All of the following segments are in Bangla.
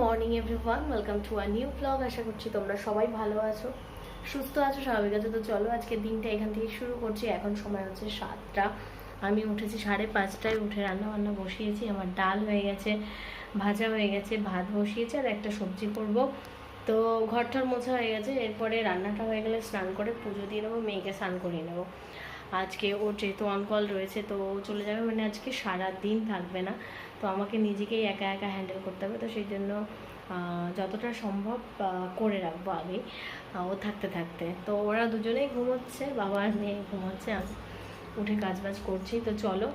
Morning everyone welcome to a new blog আশা করছি তোমরা সবাই ভালো আছো, সুস্থ আছো, স্বাভাবিক আছো। তো চলো, আজকে দিনটা এখান থেকে শুরু করছি। এখন সময় হচ্ছে সাতটা। আমি উঠেছি সাড়ে পাঁচটায়, উঠে রান্না বান্না বসিয়েছি। আমার ডাল হয়ে গেছে, ভাজা হয়ে গেছে, ভাত বসিয়েছি আর একটা সবজি করব। তো ঘরটার মোছা হয়ে গেছে। এরপরে রান্নাটা হয়ে গেলে স্নান করে পুজো দিয়ে নেব, মেয়েকে স্নান করিয়ে নেব। আজকে ওর যেহেতু অনকল রয়েছে, তো চলে যাবে। মানে আজকে সারা দিন থাকবে না। তো আমাকে নিজেকেই একা একা হ্যান্ডেল করতে হবে। তো সেই জন্য যতটা সম্ভব করে রাখব আগে ও থাকতে থাকতে। তো ওরা দুজনেই ঘুমোচ্ছে, বাবা আর মেয়ে ঘুমোচ্ছে, আমি উঠে কাজ বাজ করছি। তো চলো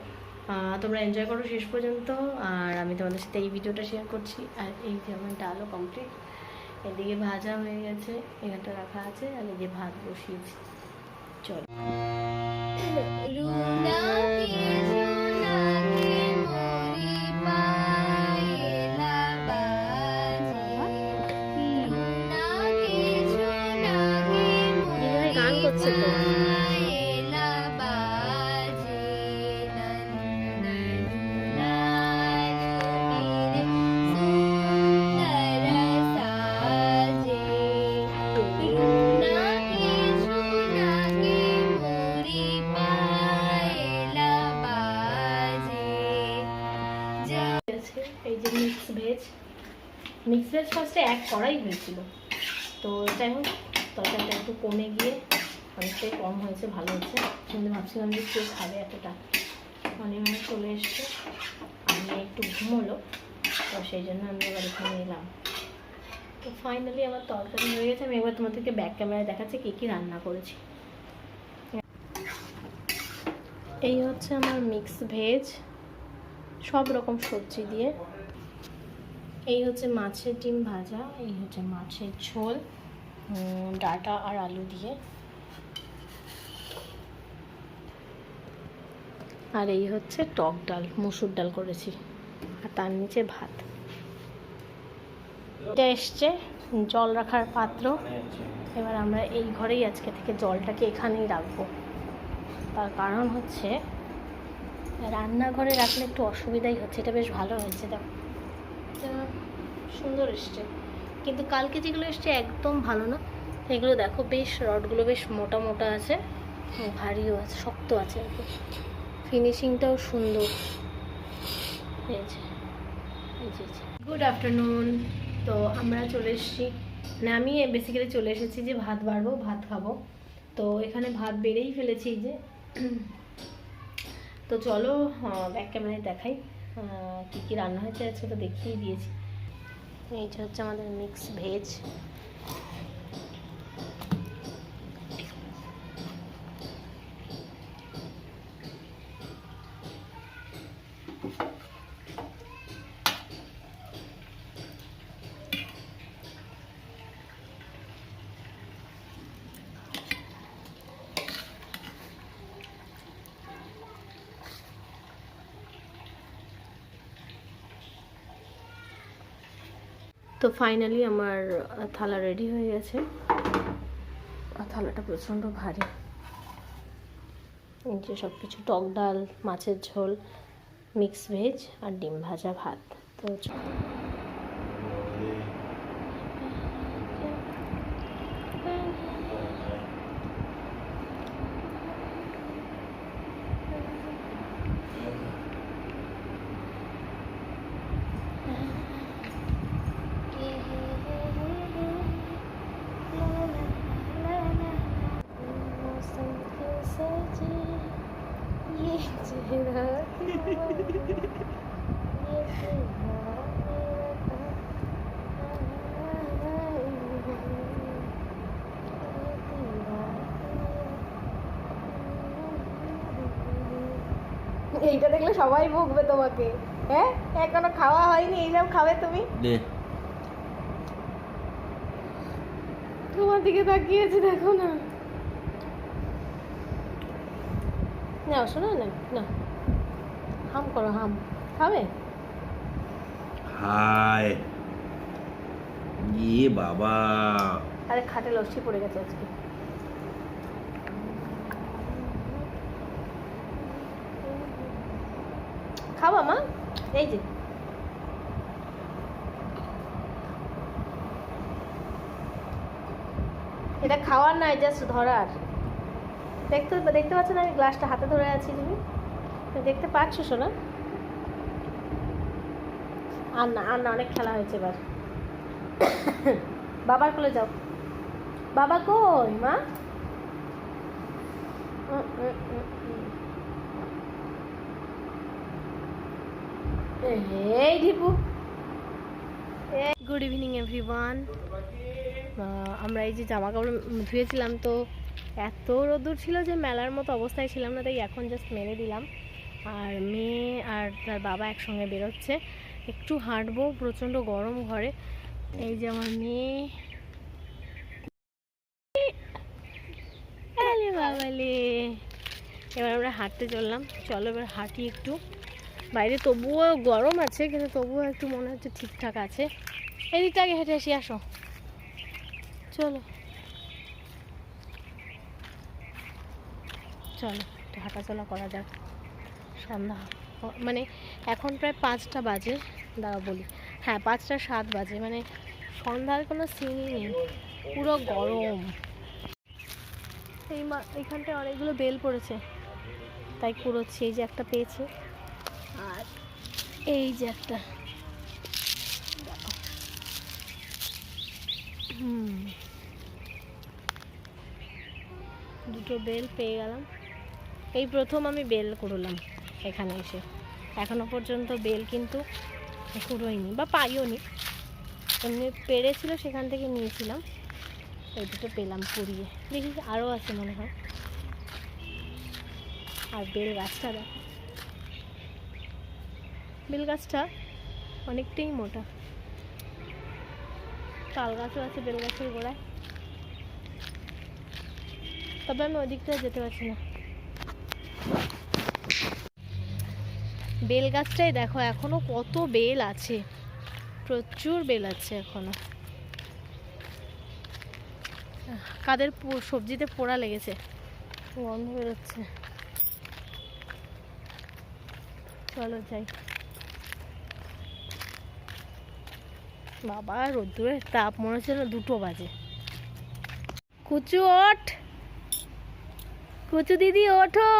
তোমরা এনজয় করো শেষ পর্যন্ত। আর আমি তোমাদের সাথে এই ভিডিওটা শেয়ার করছি। আর এই যে আমার ডালও কমপ্লিট এদিকে ভাজা হয়ে গেছে, এখানটা রাখা আছে, আর এই যে ভাত বসিয়েছি। চলো। এক হয়েছিল। তো যাই হোক, তরকারিটা একটু কমে গিয়ে অনেকটাই কম হয়েছে, ভালো হয়েছে। কিন্তু ভাবছিলাম যে কেউ খাবে এতটা? অনিমা চলে এসছে। আমি একটু ঘুমোলো, তো সেই জন্য আমি এবার এখানে এলাম। তো ফাইনালি আমার তরকারি হয়ে গেছে। আমি এবার তোমাদেরকে ব্যাক ক্যামেরায় দেখাচ্ছি কী কী রান্না করেছি। এই হচ্ছে আমার মিক্স ভেজ সব রকম সবজি দিয়ে। এই হচ্ছে মাছের ডিম ভাজা, এই হচ্ছে মাছের ঝোল ডাঁটা আর আলু দিয়ে। আর এই হচ্ছে টক ডাল, মুসুর ডাল করেছি, আর তার নিচে ভাত। এটা এসছে জল রাখার পাত্র। এবার আমরা এই ঘরেই আজকে থেকে জলটাকে এখানেই রাখব। তার কারণ হচ্ছে, রান্নাঘরে রাখলে একটু অসুবিধাই হচ্ছে, এটা বেশ ভালো হয়েছে, দেখো। সুন্দর এসছে। কিন্তু কালকে যেগুলো এসছে একদম ভালো না। এগুলো দেখো বেশ, রডগুলো বেশ মোটা মোটা আছে। ভারীও আছে, শক্ত আছে আর কি। ফিনিশিংটাও সুন্দর। গুড আফটারনুন তো আমরা চলে এসেছি। মানে আমি বেসিক্যালি চলে এসেছি যে ভাত বাড়বো, ভাত খাব। তো এখানে ভাত বেড়েই ফেলেছি যে। তো চলো ব্যাক ক্যামেরায় দেখাই। কি কী রান্না হয়েছে তো দেখিয়ে দিয়েছি। এইটা হচ্ছে আমাদের মিক্স ভেজ তো ফাইনালি আমার থালা রেডি হয়ে গেছে। থালাটা প্রচণ্ড ভারী। এই যে সব কিছু টক ডাল মাছের ঝোল মিক্স ভেজ আর ডিম ভাজা ভাত। তো এইটা দেখলে সবাই ভুগবে তোমাকে। হ্যাঁ? এখনও খাওয়া হয়নি এইসব খাবে তুমি। দে। তোমার দিকে তাকিয়েছি দেখো না। নাও শোনো না না। হাম করো হাম। খাবে? হাই ইয়ে বাবা। আরে খাটে লস্যি পড়ে গেছে আজকে। খাওয়া, মা? এই যে। এটা খাওয়ার নাই জাস্ট ধরার। দেখতে দেখতে পাচ্ছেন আমি গ্লাসটা হাতে ধরে আছি তুমি? দেখতে পাচ্ছ, শোনা। আর না আর না অনেক খেলা হয়েছে এবার। বাবার কোলে যাও। বাবা কই, মা? এই ঢিপু গুড ইভিনিং এভরিওয়ান আমরা এই যে জামা কাপড় ধুয়েছিলাম তো এত রোদ্দুর ছিল যে মেলার মতো অবস্থায় ছিলাম না তাই এখন জাস্ট মেলে দিলাম। আর মেয়ে আর তার বাবা একসঙ্গে বেরোচ্ছে। একটু হাঁটবো প্রচণ্ড গরম ঘরে। এই যে আমার মেয়ে। বাবালে। এবার আমরা হাঁটতে চললাম। চলো এবার হাঁটি একটু। বাইরে তবুও গরম আছে, কিন্তু তবুও একটু মনে হচ্ছে ঠিকঠাক আছে। এদিকটা আগে হেঁটে আসি, আসো। চলো। চলো, একটু হাঁটাচলা করা যাক। সন্ধ্যা মানে এখন প্রায় পাঁচটা বাজে দাঁড়া বলি। হ্যাঁ পাঁচটা সাত বাজে মানে সন্ধ্যার কোনো সিনই নেই। পুরো গরম। এই মা, এখানটায় অনেকগুলো বেল পড়েছে। তাই কুড়োচ্ছি এই যে একটা পেয়েছে। আর এই যে একটা। দুটো বেল পেয়ে গেলাম। এই প্রথম আমি বেল করলাম এখানে এসে। এখনও পর্যন্ত বেল কিন্তু কুড়োইনি বা পাইও নি এমনি পেরেছিল সেখান থেকে নিয়েছিলাম। এই দুটো পেলাম কুড়িয়ে। দেখি আরও আছে মনে হয়। আর বেল গাছটা দেখো। বেল গাছটা অনেকটাই মোটা। তাল গাছও আছে বেল গাছের গোড়ায়। তবে আমি ওদিকটা যেতে পারছি না। বেল গাছটাই দেখো, এখনও কত বেল আছে। প্রচুর বেল আছে এখনও। কাদের সবজিতে পোড়া লেগেছে। গন্ধ বেরোচ্ছে। চলো যাই। বাবা রোদ্দুরের তাপ মনে হচ্ছে না দুটো বাজে। কুচু ওঠ। কুচু দিদি ওঠো।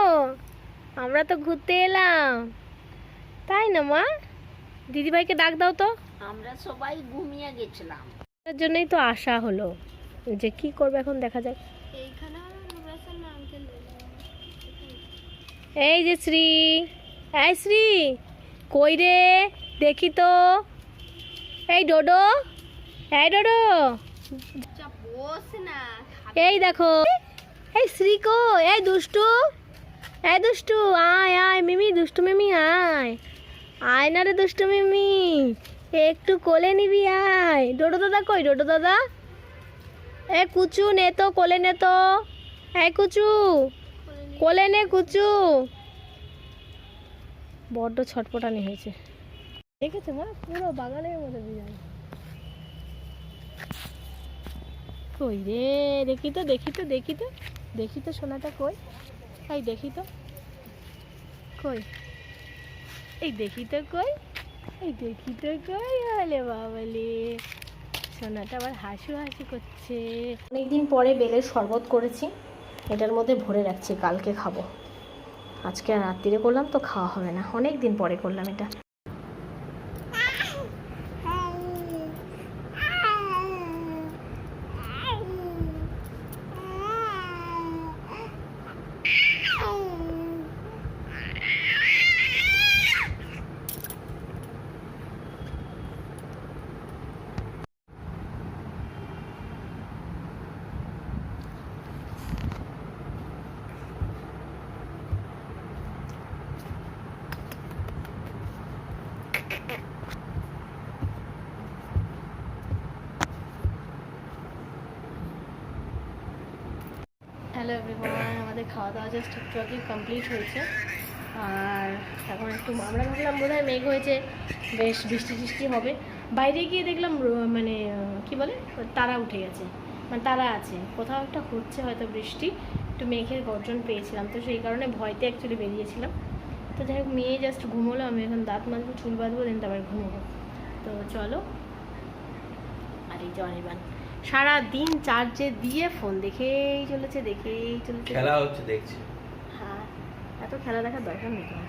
আমরা তো ঘুরতে এলাম। তাই না মা? দিদিভাইকে ডাক দাও তো। আমরা সবাই ঘুমিয়ে গেছিলাম। তার জন্যই তো আশা হলো। যে কি করবে এখন দেখা যাক। এই যে শ্রী এই শ্রী কই রে? দেখি তো। এই ডোডো এই ডোডো। এই দেখো, এই শ্রী কো এই দুষ্টু এই দুষ্টু, আয় আয়, মিমি, দুষ্টু মিমি, আয়। আয় না রে দুষ্টু মিমি, একটু কোলে নিবি, আয়। ডোডো দাদা কই, ডোডো দাদা? এ কুচু নে তো, কোলে নে তো। এই কুচু, কোলে নে কুচু। বড্ড ছটপটানি হয়েছে। দেখেছ মা? পুরো বাগানের মধ্যে দিয়ে কই রে? দেখি তো দেখি তো দেখি তো। দেখি তো সোনাটা কই? এই দেখি তো। কই? এই দেখি তো কই? এই দেখি তো কই? হলে বাবালে। সোনাটা আবার হাসু হাসি করছে। অনেকদিন পরে বেলের শরবত করেছি। এটার মধ্যে ভরে রাখছি, কালকে খাব। আজকে রাত্রিরে করলাম তো খাওয়া হবে না। অনেক দিন পরে করলাম এটা হ্যালো এভরিওয়ান আমাদের খাওয়া দাওয়া জাস্ট একটু কমপ্লিট হয়েছে। আর এখন একটু, আমরা ভাবলাম বোধ হয় মেঘ হয়েছে, বেশ বৃষ্টি টিষ্টি হবে। বাইরে গিয়ে দেখলাম মানে কি বলে, তারা উঠে গেছে। মানে তারা আছে। কোথাও একটা হচ্ছে হয়তো বৃষ্টি, একটু মেঘের গর্জন পেয়েছিলাম। তো সেই কারণে ভয়তে অ্যাকচুয়ালি বেরিয়েছিলাম। তো যাই হোক, মেয়ে জাস্ট ঘুমোলো, আমি এখন দাঁত মাজবো, চুল বাঁধবো দেন তারপর ঘুমোবো। তো চলো। আর এই অনির্বাণ সারা দিন চার্জে দিয়ে ফোন দেখেই চলেছে দেখেই চলেছে। খেলা হচ্ছে দেখছি। হ্যাঁ এত খেলা দেখার দরকার নেই তোমার।